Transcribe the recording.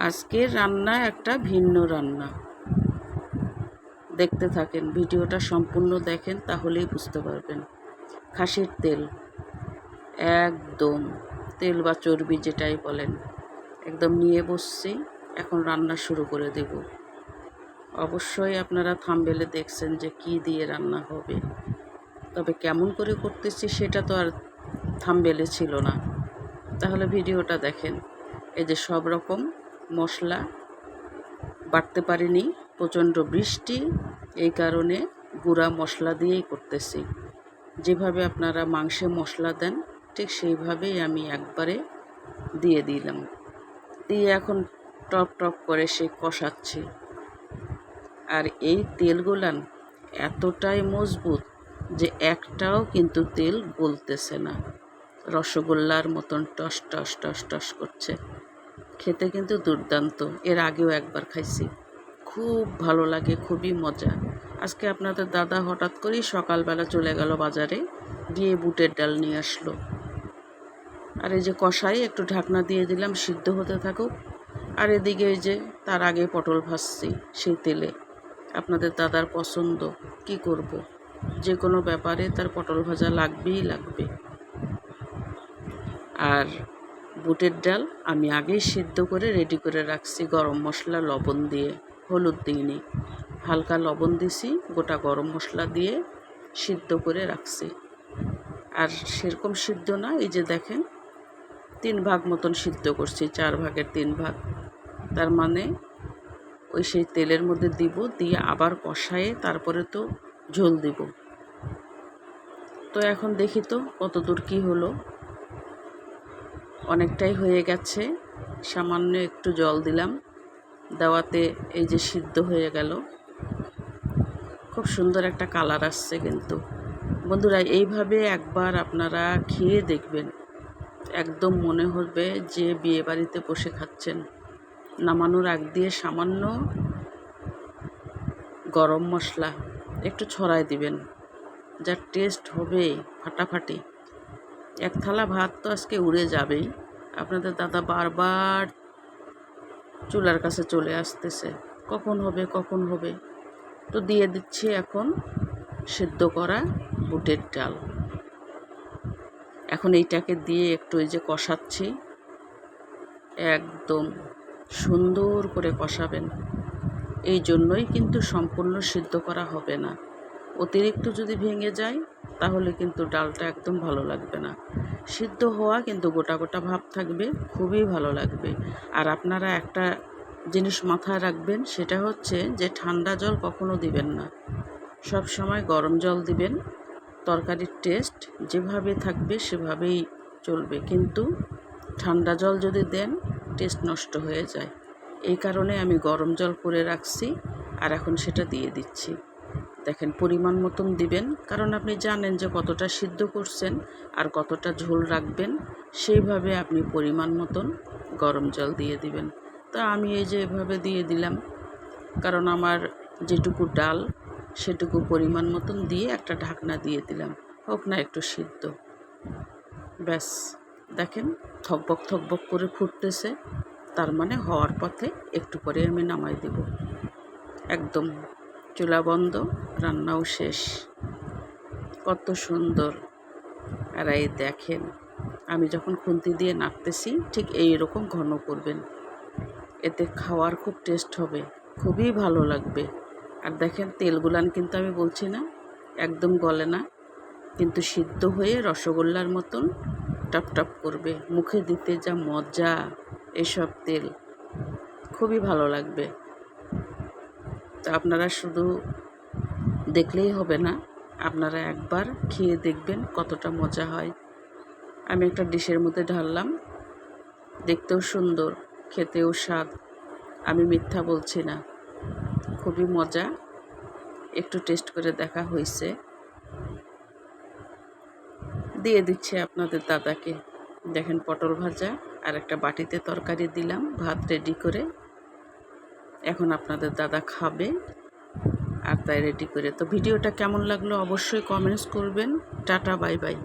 আজকের রান্না একটা ভিন্ন রান্না। দেখতে থাকেন, ভিডিওটা সম্পূর্ণ দেখেন তাহলেই বুঝতে পারবেন। খাসির তেল। একদম তেল বা চর্বি যেটাই বলেন। একদম নিয়ে বসছি, এখন রান্না শুরু করে দেব। অবশ্যই আপনারা থামবেলে দেখছেন যে কি দিয়ে রান্না হবে। তবে কেমন করে করতেছি সেটা তো আর থামবেলে ছিল না। তাহলে ভিডিওটা দেখেন। এই যে সব রকম মশলা বাটতে পারিনি, প্রচণ্ড বৃষ্টি, এই কারণে গুঁড়া মশলা দিয়েই করতেছি। যেভাবে আপনারা মাংসে মশলা দেন, ঠিক সেইভাবেই আমি একবারে দিয়ে দিলাম। দিয়ে এখন টপ টপ করে সে কষাচ্ছি। আর এই তেলগুলান এতটাই মজবুত যে একটাও কিন্তু তেল গলতেছে না। রসগোল্লার মতন টস টস টস টস করছে। খেতে কিন্তু দুর্দান্ত। এর আগেও একবার খাইছি। খুব ভালো লাগে, খুবই মজা। আজকে আপনাদের দাদা হঠাৎ করেই সকালবেলা চলে গেল বাজারে, গিয়ে বুটের ডাল নিয়ে আসলো। আর এই যে কষাই, একটু ঢাকনা দিয়ে দিলাম, সিদ্ধ হতে থাকুক। আর এদিকে এই যে তার আগে পটল ভাজছি সেই তেলে। আপনাদের দাদার পছন্দ, কি করব। যে কোনো ব্যাপারে তার পটল ভাজা লাগবেই লাগবে। আর বুটের ডাল আমি আগেই সিদ্ধ করে রেডি করে রাখছি গরম মশলা, লবণ দিয়ে, হলুদ দিইনি হালকা লবণ দিছি, গোটা গরম মশলা দিয়ে সিদ্ধ করে রাখছি। আর সেরকম সিদ্ধ না, এই যে দেখেন, তিন ভাগ মতন সিদ্ধ করছি, চার ভাগের তিন ভাগ। তার মানে ওই সেই তেলের মধ্যে দিব, দিয়ে আবার কষায়ে তারপরে তো ঝোল দিব। তো এখন দেখি তো কত দূর কী হলো। অনেকটাই হয়ে গেছে। সামান্য একটু জল দিলাম। দেওয়াতে এই যে সিদ্ধ হয়ে গেল। খুব সুন্দর একটা কালার আসছে কিন্তু। বন্ধুরা, এইভাবে একবার আপনারা খেয়ে দেখবেন। একদম মনে হবে যে বিয়ে বাড়িতে বসে খাচ্ছেন। নামানোর আগ দিয়ে সামান্য গরম মশলা একটু ছড়াই দিবেন। যার টেস্ট হবে ফাটাফাটি। এক থালা ভাত তো আজকে উড়ে যাবেই। আপনাদের দাদা বারবার চুলার কাছে চলে আসতেছে। কখন হবে কখন হবে? তো দিয়ে দিচ্ছি এখন সেদ্ধ করা বুটের ডাল। এখন এইটাকে দিয়ে একটু এই যে কষাচ্ছি। একদম সুন্দর করে কষাবেন। এই জন্যই কিন্তু সম্পূর্ণ সিদ্ধ করা হবে না। অতিরিক্ত যদি ভেঙে যায়, তাহলে কিন্তু ডালটা একদম ভালো লাগবে না। সিদ্ধ হওয়া কিন্তু গোটা গোটা ভাব থাকবে, খুবই ভালো লাগবে। আর আপনারা একটা জিনিস মাথায় রাখবেন, সেটা হচ্ছে যে ঠান্ডা জল কখনো দিবেন না। সব সময় গরম জল দিবেন, তরকারির টেস্ট যেভাবে থাকবে সেভাবেই চলবে। কিন্তু ঠান্ডা জল যদি দেন টেস্ট নষ্ট হয়ে যায়। এই কারণে আমি গরম জল করে রাখছি, আর এখন সেটা দিয়ে দিচ্ছি। দেখেন, পরিমাণ মতন দিবেন। কারণ আপনি জানেন যে কতটা সিদ্ধ করছেন আর কতটা ঝোল রাখবেন, সেইভাবে আপনি পরিমাণ মতন গরম জল দিয়ে দিবেন। তা আমি এই যে এভাবে দিয়ে দিলাম, কারণ আমার যেটুকু ডাল, সেটুকু পরিমাণ মতন দিয়ে একটা ঢাকনা দিয়ে দিলাম। হোক না, একটু সিদ্ধ। ব্যাস, দেখেন থকবক থকবক করে ফুটতেছে। তার মানে হওয়ার পথে একটু পরে আমি নামাই দেব। একদম চুলা বন্ধ রান্নাও শেষ। কত সুন্দর। আর এই দেখেন, আমি যখন খুন্তি দিয়ে নাড়তেছি, ঠিক এই রকম ঘন করবেন। এতে খাওয়ার খুব টেস্ট হবে, খুবই ভালো লাগবে। আর দেখেন, তেলগুলান কিন্তু আমি বলছি না, একদম গলে না, কিন্তু সিদ্ধ হয়ে রসগোল্লার মতন টপ টপ করবে। মুখে দিতে যা মজা, এসব তেল, খুবই ভালো লাগবে। তো আপনারা শুধু দেখলেই হবে না, আপনারা একবার খেয়ে দেখবেন কতটা মজা হয়। আমি একটা ডিশের মধ্যে ঢাললাম, দেখতেও সুন্দর, খেতেও স্বাদ। আমি মিথ্যা বলছি না, খুবই মজা, একটু টেস্ট করে দেখা হয়েছে। দিয়ে দিচ্ছে আপনাদের দাদাকে। দেখেন পটল ভাজা আর একটা বাটিতে তরকারি দিলাম, ভাত রেডি করে। এখন আপনাদের দাদা খাবে আর তাই রেডি করে। তো ভিডিওটা কেমন লাগল অবশ্যই কমেন্টস করবেন। Tata bye bye